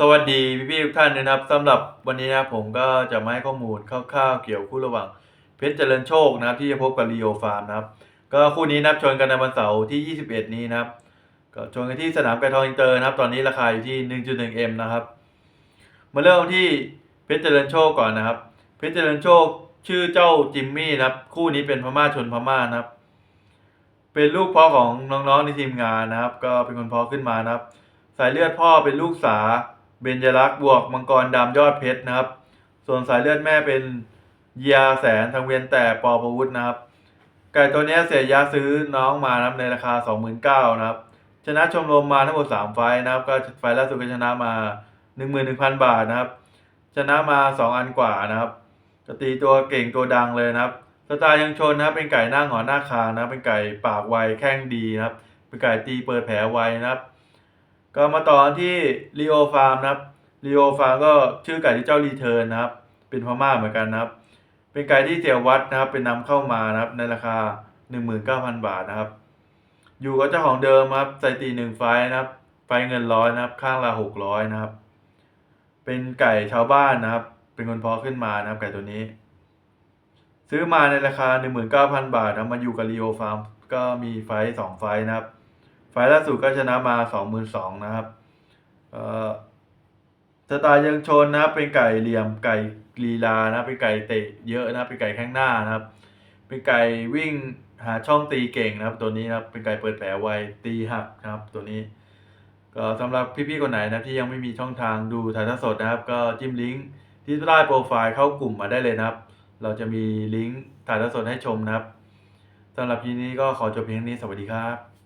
สวัสดีพี่ๆทุกท่านนะครับสำหรับวันนี้นะผมก็จะมาให้ข้อมูลคร่าวๆเกี่ยวคู่ระหว่างเพชรเจริญโชคนะครับที่จะพบกับลีโอฟาร์มนะครับก็คู่นี้นับชนกันในวันเสาร์ที่ 21 นี้นะครับก็ชนกันที่สนามไก่ทองอินเตอร์นะครับ ตอนนี้ราคาอยู่ที่ 1.1M นะครับ มาเริ่มที่เพชรเจริญโชคก่อนนะครับ เพชรเจริญโชคชื่อเจ้าจิมมี่นะครับ คู่นี้เป็นพม่าชนพม่านะครับ เป็นลูกพ่อของน้องๆในทีมงานนะครับ ก็เป็นคนพ่อขึ้นมานะครับ สายเลือดพ่อเป็นลูกสา เบญจรักษ์บวกมังกรดำยอดเพชรนะครับ ส่วนสายเลือดแม่เป็นยาแสนทางเวียนแต่ปอประวุฒนะครับ ไก่ตัวนี้เสียยาซื้อน้องมานะครับในราคา 29,000นะครับ ชนะชมรมมาทั้งหมด 3 ไฟนะครับ ก็ไฟล่าสุดก็ชนะมา 11,000 บาทนะครับ ชนะมา 2 อันกว่านะครับจะตีตัวเก่งตัวดังเลยนะครับสไตล์ยังชนนะครับ เป็นไก่หน้าหงอนหน้าคานะครับเป็นไก่ปากไวแข้งดีนะครับ เป็นไก่ตีเปิดแผลไวนะครับ ก็มาต่อที่รีโอฟาร์มนะครับรีโอฟาร์มก็ชื่อไก่ที่เจ้ารีเทิร์นนะครับ เป็นพม่าเหมือนกันนะครับ เป็นไก่ที่เสียวัดนะครับ เป็นนำเข้ามานะครับ ในราคา 19,000 บาทนะครับ อยู่กับเจ้าของเดิมครับใส่ตีหนึ่งไฟนะครับ ไฟเงินร้อยนะครับ ข้างละหกร้อยนะครับ เป็นไก่ชาวบ้านนะครับ เป็นคนเพาะขึ้นมานะครับ ไก่ตัวนี้ ซื้อมาในราคา 19,000 บาทนะมาอยู่กับรีโอฟาร์มก็มีไฟสองไฟนะครับ ไฟล์ล่าสุดก็ชนะมา22,000นะครับเอ่อสไตล์ยังชนนะเป็นไก่เหลี่ยมไก่ลีลานะเป็นไก่เตะเยอะนะเป็นไก่แข้งหน้านะครับ เป็นไก่วิ่งหาช่องตีเก่งนะครับ ตัวนี้นะครับเป็นไก่เปิดแผลไวตีหักนะครับ ตัวนี้ ก็สำหรับพี่ๆคนไหนนะที่ยังไม่มีช่องทางดูถ่ายทอดสดนะครับ ก็จิ้มลิงก์ที่ใต้โปรไฟล์เข้ากลุ่มมาได้เลยนะครับ เราจะมีลิงก์ถ่ายทอดสดให้ชมนะครับสำหรับทีนี้ก็ขอจบเพียงเท่านี้สวัสดีครับ